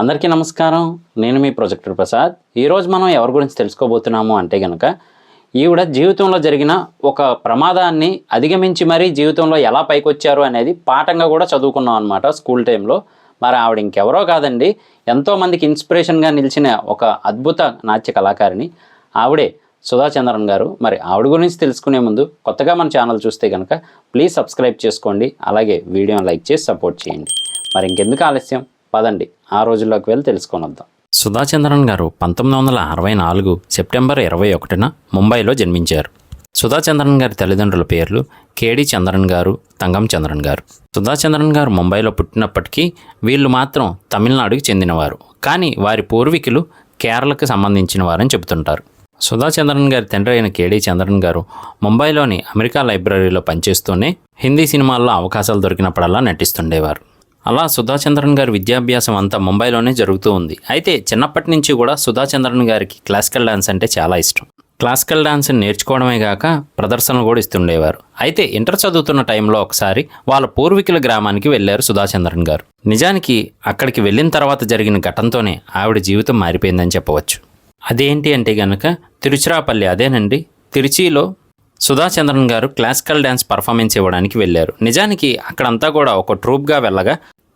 అందరికీ నమస్కారం. నేను మీ ప్రొజెక్టర్ ప్రసాద్. ఈరోజు మనం ఎవరి గురించి తెలుసుకోబోతున్నాము అంటే కనుక ఈవిడ జీవితంలో జరిగిన ఒక ప్రమాదాన్ని అధిగమించి మరీ జీవితంలో ఎలా పైకొచ్చారు అనేది పాఠంగా కూడా చదువుకున్నాం అనమాట స్కూల్ టైంలో. మరి ఆవిడ ఇంకెవరో కాదండి ఎంతోమందికి ఇన్స్పిరేషన్గా నిలిచిన ఒక అద్భుత నాట్య కళాకారిణి ఆవిడే సుధాచంద్రన్ గారు. మరి ఆవిడ గురించి తెలుసుకునే ముందు కొత్తగా మన ఛానల్ చూస్తే కనుక ప్లీజ్ సబ్స్క్రైబ్ చేసుకోండి అలాగే వీడియోని లైక్ చేసి సపోర్ట్ చేయండి. మరి ఇంకెందుకు ఆలస్యం? పదండి. ఆ రోజుల్లోకి వెళ్ళి తెలుసుకొని వద్దాం. సుధాచంద్రన్ గారు పంతొమ్మిది వందల అరవై నాలుగు సెప్టెంబర్ ఇరవై ఒకటిన ముంబైలో జన్మించారు. సుధాచంద్రన్ గారి తల్లిదండ్రుల పేర్లు కేడి చంద్రన్ గారు తంగం చంద్రన్ గారు. సుధాచంద్రన్ గారు ముంబైలో పుట్టినప్పటికీ వీళ్ళు మాత్రం తమిళనాడుకి చెందినవారు. కానీ వారి పూర్వీకులు కేరళకు సంబంధించిన వారని చెబుతుంటారు. సుధాచంద్రన్ గారి తండ్రి అయిన కేడి చంద్రన్ గారు ముంబైలోని అమెరికా లైబ్రరీలో పనిచేస్తూనే హిందీ సినిమాల్లో అవకాశాలు దొరికినప్పుడల్లా నటిస్తుండేవారు. అలా సుధాచంద్రన్ గారి విద్యాభ్యాసం అంతా ముంబైలోనే జరుగుతూ ఉంది. అయితే చిన్నప్పటి నుంచి కూడా సుధాచంద్రన్ గారికి క్లాసికల్ డాన్స్ అంటే చాలా ఇష్టం. క్లాసికల్ డాన్స్ నేర్చుకోవడమే కాక ప్రదర్శనలు కూడా ఇస్తుండేవారు. అయితే ఇంటర్ చదువుతున్న టైంలో ఒకసారి వాళ్ళ పూర్వీకుల గ్రామానికి వెళ్ళారు సుధాచంద్రన్ గారు. నిజానికి అక్కడికి వెళ్ళిన తర్వాత జరిగిన ఘటనతోనే ఆవిడ జీవితం మారిపోయిందని చెప్పవచ్చు. అదేంటి అంటే గనక తిరుచిరాపల్లి అదేనండి. తిరుచిలో సుధాచంద్రన్ గారు క్లాసికల్ డ్యాన్స్ పర్ఫార్మెన్స్ ఇవ్వడానికి వెళ్ళారు. నిజానికి అక్కడంతా కూడా ఒక ట్రూప్గా వెళ్ళగా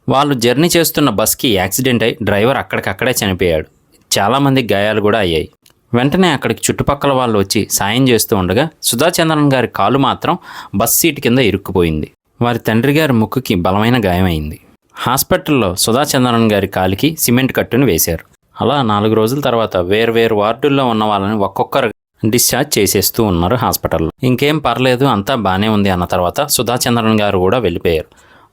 వాళ్ళు జర్నీ చేస్తున్న బస్కి యాక్సిడెంట్ అయి డ్రైవర్ అక్కడికక్కడే చనిపోయాడు. చాలామంది గాయాలు కూడా అయ్యాయి. వెంటనే అక్కడికి చుట్టుపక్కల వాళ్ళు వచ్చి సాయం చేస్తూ ఉండగా సుధాచంద్రన్ గారి కాలు మాత్రం బస్ సీట్ కింద ఇరుక్కుపోయింది. వారి తండ్రి గారి ముక్కుకి బలమైన గాయమైంది. హాస్పిటల్లో సుధాచంద్రన్ గారి కాలికి సిమెంట్ కట్టును వేశారు. అలా నాలుగు రోజుల తర్వాత వేర్వేరు వార్డుల్లో ఉన్న వాళ్ళని ఒక్కొక్కరు డిశ్చార్జ్ చేసేస్తూ ఉన్నారు హాస్పిటల్లో. ఇంకేం పర్లేదు అంతా బాగానే ఉంది అన్న తర్వాత సుధాచంద్రన్ గారు కూడా వెళ్ళిపోయారు.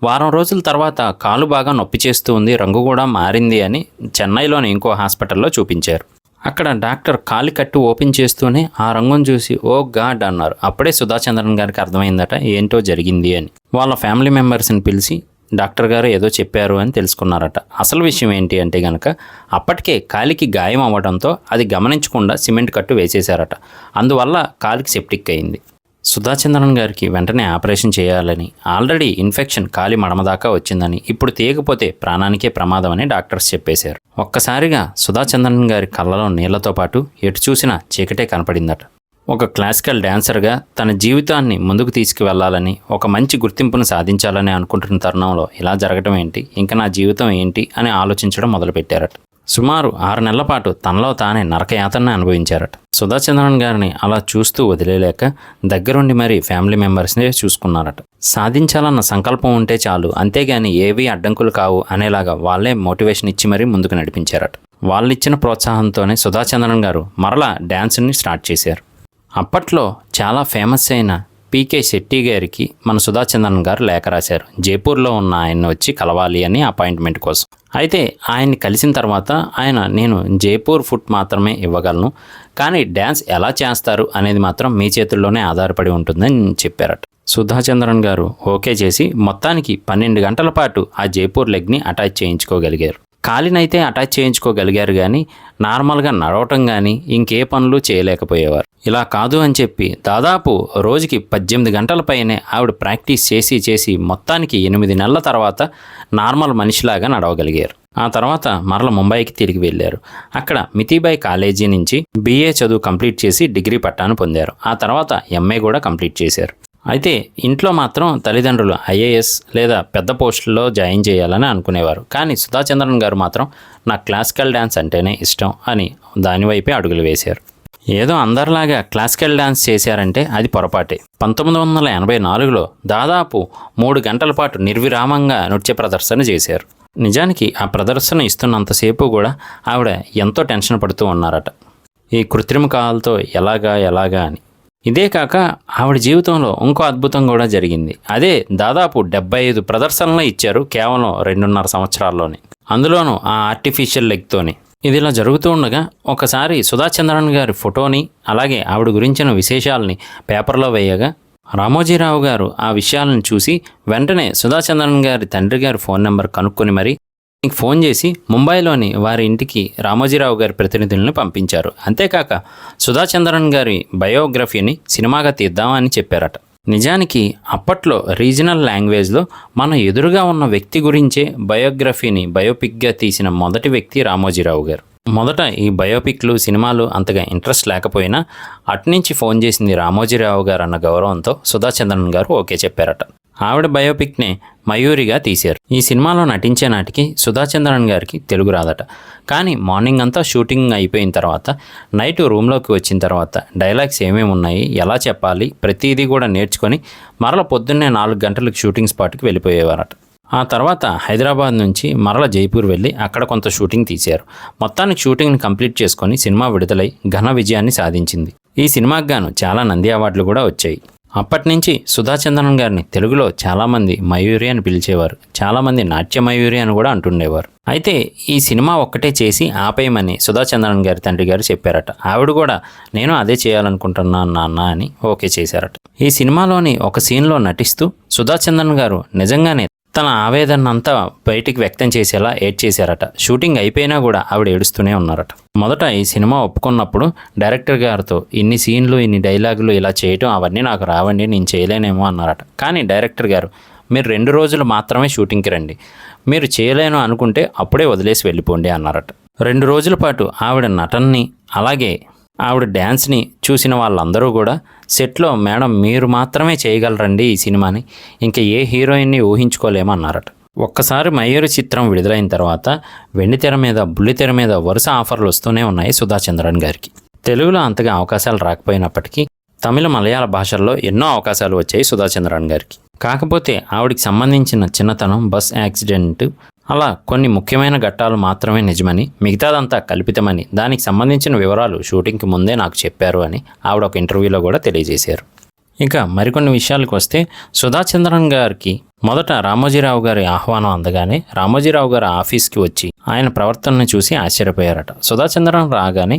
వారం రోజుల తర్వాత కాలు బాగా నొప్పి చేస్తూ ఉంది రంగు కూడా మారింది అని చెన్నైలోని ఇంకో హాస్పిటల్లో చూపించారు. అక్కడ డాక్టర్ కాలి కట్టు ఓపెన్ చేస్తూనే ఆ రంగును చూసి ఓ గాడ్ అన్నారు. అప్పుడే సుధాచంద్రన్ గారికి అర్థమైందట ఏంటో జరిగింది అని. వాళ్ళ ఫ్యామిలీ మెంబర్స్ని పిలిచి డాక్టర్ గారు ఏదో చెప్పారు అని తెలుసుకున్నారట. అసలు విషయం ఏంటి అంటే గనక అప్పటికే కాలికి గాయం అవ్వడంతో అది గమనించకుండా సిమెంట్ కట్టు వేసేశారట. అందువల్ల కాలికి సెప్టిక్ అయింది. సుధాచంద్రన్ గారికి వెంటనే ఆపరేషన్ చేయాలని ఆల్రెడీ ఇన్ఫెక్షన్ కాలి మడమ దాకా వచ్చిందని ఇప్పుడు తీయకపోతే ప్రాణానికే ప్రమాదం అని డాక్టర్స్ చెప్పేశారు. ఒక్కసారిగా సుధాచంద్రన్ గారి కళ్ళలో నీళ్ళతో పాటు ఎటు చూసినా చీకటే కనపడిందట. ఒక క్లాసికల్ డాన్సర్గా తన జీవితాన్ని ముందుకు తీసుకువెళ్ళాలని ఒక మంచి గుర్తింపును సాధించాలని అనుకుంటున్న తరుణంలో ఇలా జరగడం ఏంటి ఇంకా నా జీవితం ఏంటి అని ఆలోచించడం మొదలుపెట్టారట. సుమారు ఆరు నెలల పాటు తనలో తానే నరకయాతన అనుభవించారట. సుధాచంద్రన్ గారిని అలా చూస్తూ వదిలేలేక దగ్గరుండి మరీ ఫ్యామిలీ మెంబర్స్నే చూసుకున్నారట. సాధించాలన్న సంకల్పం ఉంటే చాలు అంతేగాని ఏవీ అడ్డంకులు కావు అనేలాగా వాళ్ళే మోటివేషన్ ఇచ్చి మరీ ముందుకు నడిపించారట. వాళ్ళిచ్చిన ప్రోత్సాహంతోనే సుధాచంద్రన్ గారు మరలా డ్యాన్స్ని స్టార్ట్ చేశారు. అప్పట్లో చాలా ఫేమస్ అయిన పీకే శెట్టి గారికి మన సుధాచంద్రన్ గారు లేఖ రాశారు. జైపూర్లో ఉన్న ఆయన్ని వచ్చి కలవాలి అని అపాయింట్మెంట్ కోసం. అయితే ఆయన్ని కలిసిన తర్వాత ఆయన నేను జైపూర్ ఫుడ్ మాత్రమే ఇవ్వగలను. కానీ డ్యాన్స్ ఎలా చేస్తారు అనేది మాత్రం మీ చేతుల్లోనే ఆధారపడి ఉంటుందని చెప్పారట. సుధాచంద్రన్ గారు ఓకే చేసి మొత్తానికి పన్నెండు గంటల పాటు ఆ జైపూర్ లెగ్ని అటాచ్ చేయించుకోగలిగారు. కాలినైతే అటాచ్ చేయించుకోగలిగారు కానీ నార్మల్గా నడవటం కానీ ఇంకే పనులు చేయలేకపోయేవారు. ఇలా కాదు అని చెప్పి దాదాపు రోజుకి పద్దెనిమిది గంటల పైనే ఆవిడ ప్రాక్టీస్ చేసి చేసి మొత్తానికి ఎనిమిది నెలల తర్వాత నార్మల్ మనిషిలాగా నడవగలిగారు. ఆ తర్వాత మరల ముంబైకి తిరిగి వెళ్ళారు. అక్కడ మితిబాయ్ కాలేజీ నుంచి బీఏ చదువు కంప్లీట్ చేసి డిగ్రీ పట్టాను పొందారు. ఆ తర్వాత ఎంఏ కూడా కంప్లీట్ చేశారు. అయితే ఇంట్లో మాత్రం తల్లిదండ్రులు ఐఏఎస్ లేదా పెద్ద పోస్టుల్లో జాయిన్ చేయాలని అనుకునేవారు. కానీ సుధాచంద్రన్ గారు మాత్రం నాకు క్లాసికల్ డ్యాన్స్ అంటేనే ఇష్టం అని దానివైపే అడుగులు వేశారు. ఏదో అందరిలాగా క్లాసికల్ డ్యాన్స్ చేశారంటే అది పొరపాటే. పంతొమ్మిది వందల ఎనభై నాలుగులో దాదాపు మూడు గంటల పాటు నిర్విరామంగా నృత్య ప్రదర్శన చేశారు. నిజానికి ఆ ప్రదర్శన ఇస్తున్నంతసేపు కూడా ఆవిడ ఎంతో టెన్షన్ పడుతూ ఉన్నారట. ఈ కృత్రిమ కాలతో ఎలాగా ఎలాగా అని. ఇదే కాక ఆవిడ జీవితంలో ఇంకో అద్భుతం కూడా జరిగింది. అదే దాదాపు డెబ్బై ఐదు ప్రదర్శనలు ఇచ్చారు కేవలం రెండున్నర సంవత్సరాల్లోనే. అందులోనూ ఆ ఆర్టిఫిషియల్ లెగ్తోని ఇది ఇలా జరుగుతూ ఉండగా ఒకసారి సుధాచంద్రన్ గారి ఫోటోని అలాగే ఆవిడ గురించిన విశేషాలని పేపర్లో వేయగా రామోజీరావు గారు ఆ విషయాలను చూసి వెంటనే సుధాచంద్రన్ గారి తండ్రి గారి ఫోన్ నెంబర్ కనుక్కొని మరి ఫోన్ చేసి ముంబైలోని వారి ఇంటికి రామోజీరావు గారి ప్రతినిధులను పంపించారు. అంతేకాక సుధాచంద్రన్ గారి బయోగ్రఫీని సినిమాగా తీద్దామని చెప్పారట. నిజానికి అప్పట్లో రీజనల్ లాంగ్వేజ్లో మన ఎదురుగా ఉన్న వ్యక్తి గురించే బయోగ్రఫీని బయోపిక్గా తీసిన మొదటి వ్యక్తి రామోజీరావు గారు. మొదట ఈ బయోపిక్లు సినిమాలు అంతగా ఇంట్రెస్ట్ లేకపోయినా అటునుంచి ఫోన్ చేసింది రామోజీరావు గారు అన్న గౌరవంతో సుధాచంద్రన్ గారు ఓకే చెప్పారట. ఆవిడ బయోపిక్నే మయూరిగా తీశారు. ఈ సినిమాలో నటించే నాటికి సుధాచంద్రన్ గారికి తెలుగు రాదట. కానీ మార్నింగ్ అంతా షూటింగ్ అయిపోయిన తర్వాత నైట్ రూమ్లోకి వచ్చిన తర్వాత డైలాగ్స్ ఏమేమి ఉన్నాయి ఎలా చెప్పాలి ప్రతిదీ కూడా నేర్చుకొని మరల పొద్దున్నే నాలుగు గంటలకు షూటింగ్ స్పాట్కి వెళ్ళిపోయేవారట. ఆ తర్వాత హైదరాబాద్ నుంచి మరల జైపూర్ వెళ్ళి అక్కడ కొంత షూటింగ్ తీశారు. మొత్తానికి షూటింగ్ని కంప్లీట్ చేసుకొని సినిమా విడుదలై ఘన విజయాన్ని సాధించింది. ఈ సినిమాకి గాను చాలా నంది అవార్డులు కూడా వచ్చాయి. అప్పటి నుంచి సుధాచంద్రన్ గారిని తెలుగులో చాలామంది మయూరి అని పిలిచేవారు. చాలామంది నాట్య మయూరి అని కూడా అంటుండేవారు. అయితే ఈ సినిమా ఒక్కటే చేసి ఆపేయమని సుధాచంద్రన్ గారి తండ్రి గారు చెప్పారట. ఆవిడ కూడా నేను అదే చేయాలనుకుంటున్నాను నాన్న అని ఓకే చేశారట. ఈ సినిమాలోని ఒక సీన్లో నటిస్తూ సుధాచంద్రన్ గారు నిజంగానే తన ఆవేదనంతా బయటికి వ్యక్తం చేసేలా ఏడ్ చేశారట షూటింగ్ అయిపోయినా కూడా ఆవిడ ఏడుస్తూనే ఉన్నారట. మొదట ఈ సినిమా ఒప్పుకున్నప్పుడు డైరెక్టర్ గారితో ఇన్ని సీన్లు ఇన్ని డైలాగులు ఇలా చేయటం అవన్నీ నాకు రావండి నేను చేయలేనేమో అన్నారట. కానీ డైరెక్టర్ గారు మీరు రెండు రోజులు మాత్రమే షూటింగ్కి రండి. మీరు చేయలేను అనుకుంటే అప్పుడే వదిలేసి వెళ్ళిపోండి అన్నారట. రెండు రోజుల పాటు ఆవిడ నటనని అలాగే ఆవిడ డ్యాన్స్ని చూసిన వాళ్ళందరూ కూడా సెట్లో మేడం మీరు మాత్రమే చేయగలరండి ఈ సినిమాని ఇంకా ఏ హీరోయిన్ని ఊహించుకోలేమన్నారట. ఒక్కసారి మయూరి చిత్రం విడుదలైన తర్వాత వెండితెర మీద బుల్లితెర మీద వరుస ఆఫర్లు వస్తూనే ఉన్నాయి సుధాచంద్రన్ గారికి. తెలుగులో అంతగా అవకాశాలు రాకపోయినప్పటికీ తమిళ మలయాళ భాషల్లో ఎన్నో అవకాశాలు వచ్చాయి సుధాచంద్రన్ గారికి. కాకపోతే ఆవిడికి సంబంధించిన చిన్నతనం బస్ యాక్సిడెంట్ అలా కొన్ని ముఖ్యమైన ఘట్టాలు మాత్రమే నిజమని మిగతాదంతా కల్పితమని దానికి సంబంధించిన వివరాలు షూటింగ్కి ముందే నాకు చెప్పారు అని ఆవిడ ఒక ఇంటర్వ్యూలో కూడా తెలియజేశారు. ఇక మరికొన్ని విషయాలకు వస్తే సుధాచంద్రన్ గారికి మొదట రామోజీరావు గారి ఆహ్వానం అందగానే రామోజీరావు గారి ఆఫీస్కి వచ్చి ఆయన ప్రవర్తనను చూసి ఆశ్చర్యపోయారట. సుధాచంద్రన్ రాగానే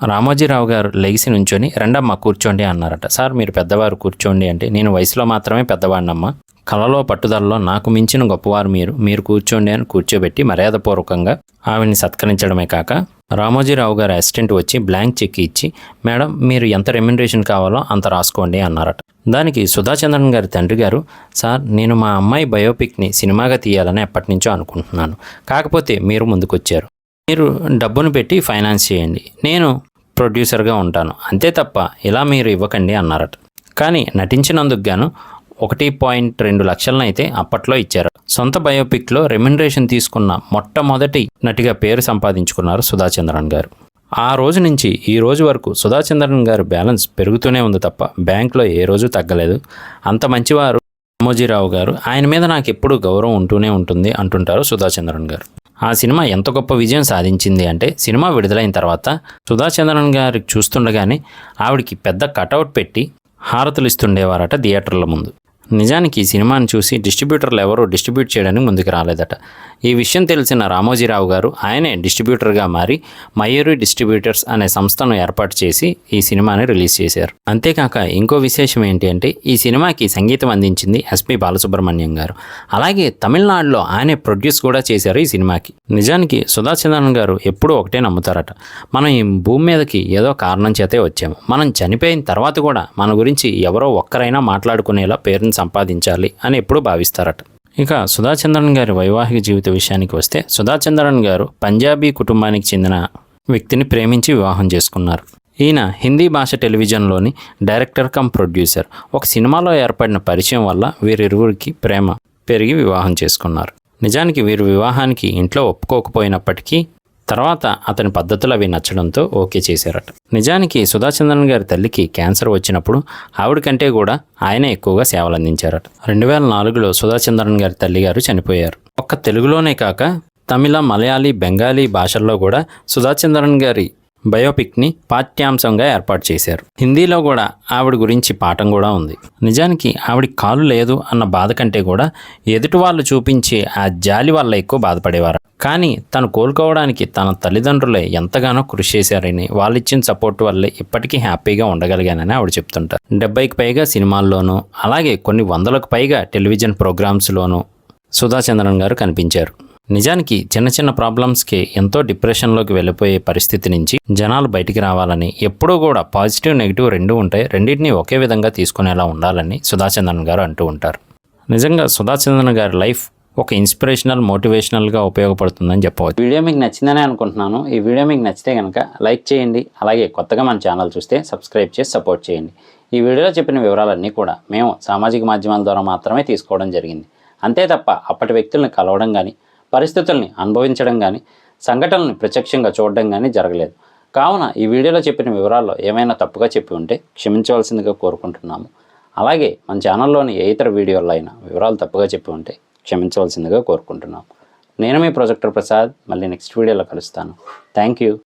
రామోజీరావు గారు లెగిసి నుంచొని రెండమ్మ కూర్చోండి అన్నారట. సార్ మీరు పెద్దవారు కూర్చోండి అంటే నేను వయసులో మాత్రమే పెద్దవాడినమ్మా. కళలో పట్టుదలలో నాకు మించిన గొప్పవారు మీరు. మీరు కూర్చోండి అని కూర్చోబెట్టి మర్యాదపూర్వకంగా ఆమెని సత్కరించడమే కాక రామోజీరావు గారి అసిస్టెంట్ వచ్చి బ్లాంక్ చెక్ ఇచ్చి మేడం మీరు ఎంత రెమ్యునరేషన్ కావాలో అంత రాసుకోండి అన్నారట. దానికి సుధాచంద్రన్ గారి తండ్రి గారు సార్ నేను మా అమ్మాయి బయోపిక్ని సినిమాగా తీయాలని ఎప్పటి నుంచో అనుకుంటున్నాను. కాకపోతే మీరు ముందుకొచ్చారు. మీరు డబ్బును పెట్టి ఫైనాన్స్ చేయండి. నేను ప్రొడ్యూసర్గా ఉంటాను. అంతే తప్ప ఇలా మీరు ఇవ్వకండి అన్నారట. కానీ నటించినందుకు గాను ఒకటి పాయింట్ రెండు లక్షలను అయితే అప్పట్లో ఇచ్చారు. సొంత బయోపిక్లో రెమ్యునరేషన్ తీసుకున్న మొట్టమొదటి నటిగా పేరు సంపాదించుకున్నారు సుధాచంద్రన్ గారు. ఆ రోజు నుంచి ఈ రోజు వరకు సుధాచంద్రన్ గారు బ్యాలెన్స్ పెరుగుతూనే ఉంది తప్ప బ్యాంక్లో ఏ రోజు తగ్గలేదు. అంత మంచివారు రామోజీరావు గారు. ఆయన మీద నాకు ఎప్పుడూ గౌరవం ఉంటూనే ఉంటుంది అంటుంటారు సుధాచంద్రన్ గారు. ఆ సినిమా ఎంత గొప్ప విజయం సాధించింది అంటే సినిమా విడుదలైన తర్వాత సుధాచంద్రన్ గారికి చూస్తుండగానే ఆవిడికి పెద్ద కటౌట్ పెట్టి హారతులు ఇస్తుండేవారట థియేటర్ల ముందు. నిజానికి ఈ సినిమాను చూసి డిస్ట్రిబ్యూటర్లు ఎవరూ డిస్ట్రిబ్యూట్ చేయడానికి ముందుకు రాలేదట. ఈ విషయం తెలిసిన రామోజీరావు గారు ఆయనే డిస్ట్రిబ్యూటర్గా మారి మయూరి డిస్ట్రిబ్యూటర్స్ అనే సంస్థను ఏర్పాటు చేసి ఈ సినిమాని రిలీజ్ చేశారు. అంతేకాక ఇంకో విశేషం ఏంటి అంటే ఈ సినిమాకి సంగీతం అందించింది ఎస్పి బాలసుబ్రహ్మణ్యం గారు. అలాగే తమిళనాడులో ఆయనే ప్రొడ్యూస్ కూడా చేశారు ఈ సినిమాకి. నిజానికి సుధాచంద్రన్ గారు ఎప్పుడూ ఒకటే నమ్ముతారట. మనం ఈ భూమి మీదకి ఏదో కారణం చేతే వచ్చాము. మనం చనిపోయిన తర్వాత కూడా మన గురించి ఎవరో ఒక్కరైనా మాట్లాడుకునేలా పేరెంట్స్ సంపాదించాలి అని ఎప్పుడూ భావిస్తారట. ఇక సుధాచంద్రన్ గారి వైవాహిక జీవిత విషయానికి వస్తే సుధాచంద్రన్ గారు పంజాబీ కుటుంబానికి చెందిన వ్యక్తిని ప్రేమించి వివాహం చేసుకున్నారు. ఈయన హిందీ భాష టెలివిజన్లోని డైరెక్టర్ కమ్ ప్రొడ్యూసర్. ఒక సినిమాలో ఏర్పడిన పరిచయం వల్ల వీరిరువురికి ప్రేమ పెరిగి వివాహం చేసుకున్నారు. నిజానికి వీరు వివాహానికి ఇంట్లో ఒప్పుకోకపోయినప్పటికీ తర్వాత అతని పద్ధతులు అవి నచ్చడంతో ఓకే చేశారట. నిజానికి సుధాచంద్రన్ గారి తల్లికి క్యాన్సర్ వచ్చినప్పుడు ఆవిడ కంటే కూడా ఆయనే ఎక్కువగా సేవలు అందించారట. రెండు వేల నాలుగులో సుధాచంద్రన్ గారి తల్లి గారు చనిపోయారు. ఒక్క తెలుగులోనే కాక తమిళ మలయాళీ బెంగాలీ భాషల్లో కూడా సుధాచంద్రన్ గారి బయోపిక్ని పాఠ్యాంశంగా ఏర్పాటు చేశారు. హిందీలో కూడా ఆవిడ గురించి పాఠం కూడా ఉంది. నిజానికి ఆవిడ కాలు లేదు అన్న బాధ కంటే కూడా ఎదుటి వాళ్ళు చూపించే ఆ జాలి వల్ల ఎక్కువ బాధపడేవారు. కానీ తను కోలుకోవడానికి తన తల్లిదండ్రులే ఎంతగానో కృషి చేశారని వాళ్ళు ఇచ్చిన సపోర్ట్ వల్లే ఇప్పటికీ హ్యాపీగా ఉండగలిగానని ఆవిడ చెప్తుంటారు. డెబ్బైకి పైగా సినిమాల్లోనూ అలాగే కొన్ని వందలకు పైగా టెలివిజన్ ప్రోగ్రామ్స్లోనూ సుధాచంద్రన్ గారు కనిపించారు. నిజానికి చిన్న చిన్న ప్రాబ్లమ్స్కి ఎంతో డిప్రెషన్లోకి వెళ్ళిపోయే పరిస్థితి నుంచి జనాలు బయటికి రావాలని ఎప్పుడూ కూడా పాజిటివ్ నెగిటివ్ రెండు ఉంటాయి. రెండింటిని ఒకే విధంగా తీసుకునేలా ఉండాలని సుధాచంద్రన్ గారు అంటూ ఉంటారు. నిజంగా సుధాచంద్రన్ గారి లైఫ్ ఒక ఇన్స్పిరేషనల్ మోటివేషనల్గా ఉపయోగపడుతుందని చెప్పవచ్చు. వీడియో మీకు నచ్చిందని అనుకుంటున్నాను. ఈ వీడియో మీకు నచ్చితే కనుక లైక్ చేయండి. అలాగే కొత్తగా మన ఛానల్ చూస్తే సబ్స్క్రైబ్ చేసి సపోర్ట్ చేయండి. ఈ వీడియోలో చెప్పిన వివరాలన్నీ కూడా మేము సామాజిక మాధ్యమాల ద్వారా మాత్రమే తీసుకోవడం జరిగింది. అంతే తప్ప అప్పటి వ్యక్తులను కలవడం కానీ పరిస్థితుల్ని అనుభవించడం కానీ సంఘటనల్ని ప్రత్యక్షంగా చూడడం కానీ జరగలేదు. కావున ఈ వీడియోలో చెప్పిన వివరాల్లో ఏమైనా తప్పుగా చెప్పి ఉంటే క్షమించవలసిందిగా కోరుకుంటున్నాము. అలాగే మన ఛానల్లోని ఏ ఇతర వీడియోల్లో అయినా వివరాలు తప్పుగా చెప్పి ఉంటే క్షమించవలసిందిగా కోరుకుంటున్నాము. నేను మీ ప్రొజెక్టర్ ప్రసాద్ మళ్ళీ నెక్స్ట్ వీడియోలో కలుస్తాను. Thank you.